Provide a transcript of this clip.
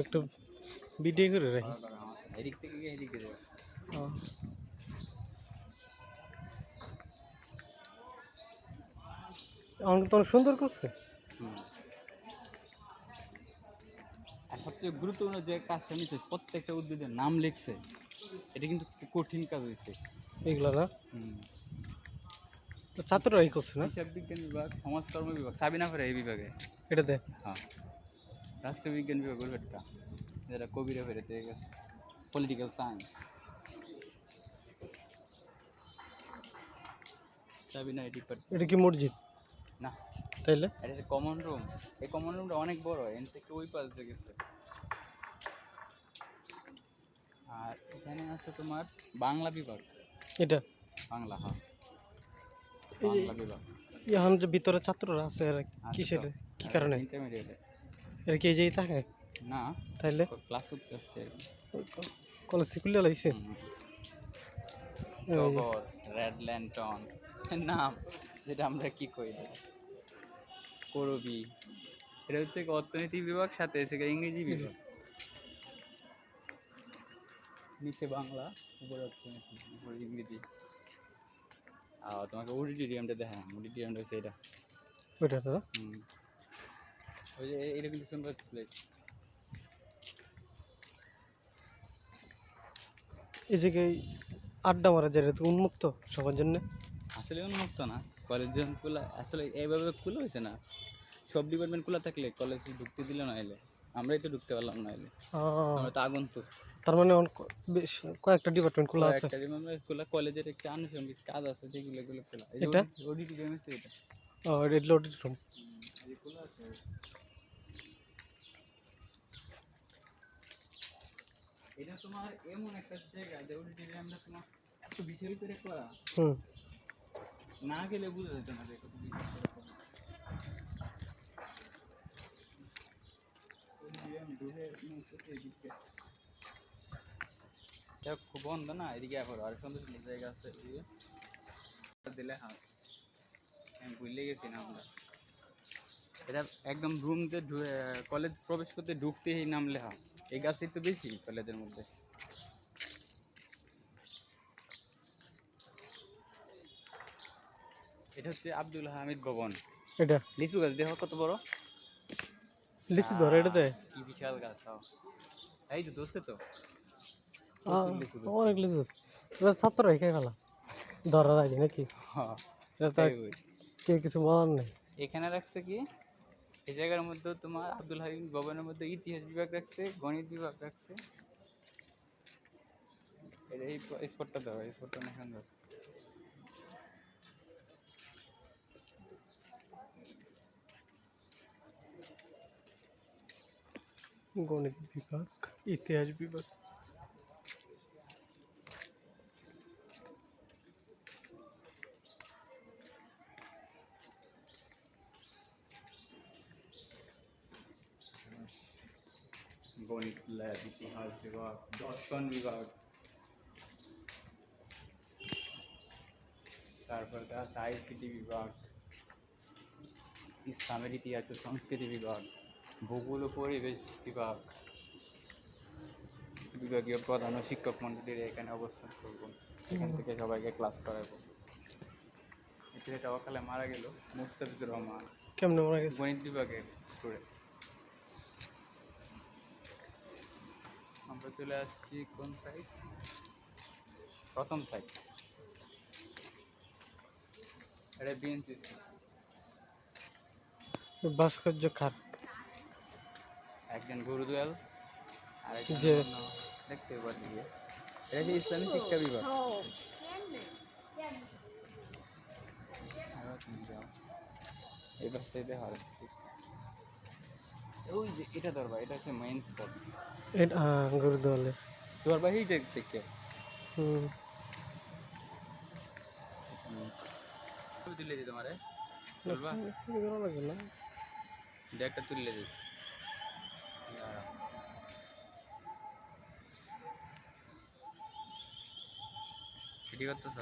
একটু ভিডিও করে রাখি। এদিক থেকে এদিকে ও। আমাকে তো সুন্দর করছে। আর সবচেয়ে গুরুত্বপূর্ণ যে কাজটা নিচ্ছে প্রত্যেকটা উদ্ভিদের নাম লিখছে এটা কিন্তু কঠিন কাজ হয়েছে এগুলো না। তো ছাত্ররাই করছে না? হিসাব বিজ্ঞান বিভাগ সমাজকর্ম বিভাগ সাবিনা ফেরে এই বিভাগে। এটা দে হ্যাঁ। রাষ্ট্রবিজ্ঞান বিভাগ ওর একটা যেটা কবিরা ফেরেতে পলিটিক্যাল সায়েন্স সাবিনা এই ডিপার্টমেন্ট এটা কি মসজিদ? না। তাইলে? এটা কমন রুম এই কমন রুমটা অনেক বড় এন থেকে ওই পাশ দিয়ে গেছে। আর এখানে আছে তোমার বাংলা বিভাগ। এটা? বাংলা হ্যাঁ। বাংলা বিভাগ। এখন যে ভিতরে ছাত্ররা আছে কিসের কি কারণে? ইন্টারমিডিয়েটে এরা কি যেই থাকে? না তাইলে ক্লাস করতে আসছে কলেজ খুলে লাগছে টগর রেড ল্যান্টন নাম যেটা আমরা কি কই করবি। এটা হচ্ছে অর্থনীতি বিভাগ সাথে কি ইংরেজি বিভাগ। নিচে বাংলা উপরে অর্থনীতি উপরে ইংরেজি। আর তোমাকে অডিটোরিয়ামটা দেখা অডিটোরিয়ামটা হচ্ছে এটা। ওইটা তো? হুম। ওই যে এটা কিন্তু সুন্দর প্লেস এই জায়গায় আড্ডা মারা যায় তো উন্মুক্ত সবার জন্য? আসলে উন্মুক্ত না। কলেজ যখন খোলা আসলে এইভাবে খোলা হয়েছে না। সব ডিপার্টমেন্ট খোলা থাকলে কলেজে ঢুকতে দিল না এলে। আমরাই তো ঢুকতে পারলাম না এলে। আমরা তো আগন্তুক। তার মানে বেশ কয়েকটা ডিপার্টমেন্ট খোলা আছে। একটা ডিপার্টমেন্ট খোলা কলেজের একটা আনুষঙ্গিক কাজ আছে যেগুলো এগুলো খোলা। এই যে এটা? আছে এটা। ও এটা লোডেড রুম এই খোলা আছে। এটা তোমার এমন একটা জায়গা যে অডিটোরিয়ামটা তোমার এত বিশাল করে করা। হুম। না গেলে বুঝা যেত না যে কত খুব বন্ধ না এদিকে এখন আর সুন্দর সুন্দর জায়গা আছে দিলে হ্যাঁ আমি ভুলে গেছি না আমরা। এটা একদম রুম যে কলেজ প্রবেশ করতে ঢুকতেই নামলে হ্যাঁ এই গাছই তো বেশি কলেজের মধ্যে। এটা হচ্ছে আব্দুল হামিদ ভবন। এটা? লিচু গাছ দেখো কত বড়। লিচু ধরে এটাতে। কি বিশাল গাছ। এই তো। দোষে তো। অনেক লিচু আছে এবার ছাত্ররা খেয়ে গেল? ধরার আগে নাকি? হ্যাঁ, কিছু বলার নেই। এখানে রাখছে কি? এই জায়গার মধ্যে তোমার আব্দুল হামিদ ভবনের মধ্যে ইতিহাস বিভাগ রাখছে, গণিত বিভাগ রাখছে। এটা এই স্পটটা দাও, এই স্পটটা গণিত বিভাগ, ইতিহাস বিভাগ। গণিত ল্যাব ইতিহাস বিভাগ দর্শন বিভাগ তারপরে আছে আইসিটি বিভাগ ইসলামের ইতিহাস ও সংস্কৃতি বিভাগ ভূগোল ও পরিবেশ বিভাগ বিভাগীয় প্রধান ও শিক্ষক মন্ডলীর এখানে অবস্থান করব এখান থেকে সবাইকে ক্লাস করাবো ছেলেটা অকালে মারা গেল মুস্তাফিজুর রহমান কেমনে মারা গেছে গণিত বিভাগের স্টুডেন্ট আমরা চলে আসছি কোন সাইড প্রথম সাইড এটা বিএনসিসি ভাস্কর্য খাট। একজন গুরুদয়াল আর একজন যে- দেখতে পাচ্ছি এটা হচ্ছে ইসলামী শিক্ষা বিভাগ। তুমি যাও। এই দেখা হবে ওই যে এটা ধরবা এটা হচ্ছে মেইন স্পট এটা গুরুদলে ধরবা এই যে থেকে হুম। তুলে দিই তোমারে। একটা তুলে দিই। এটি করতেছ?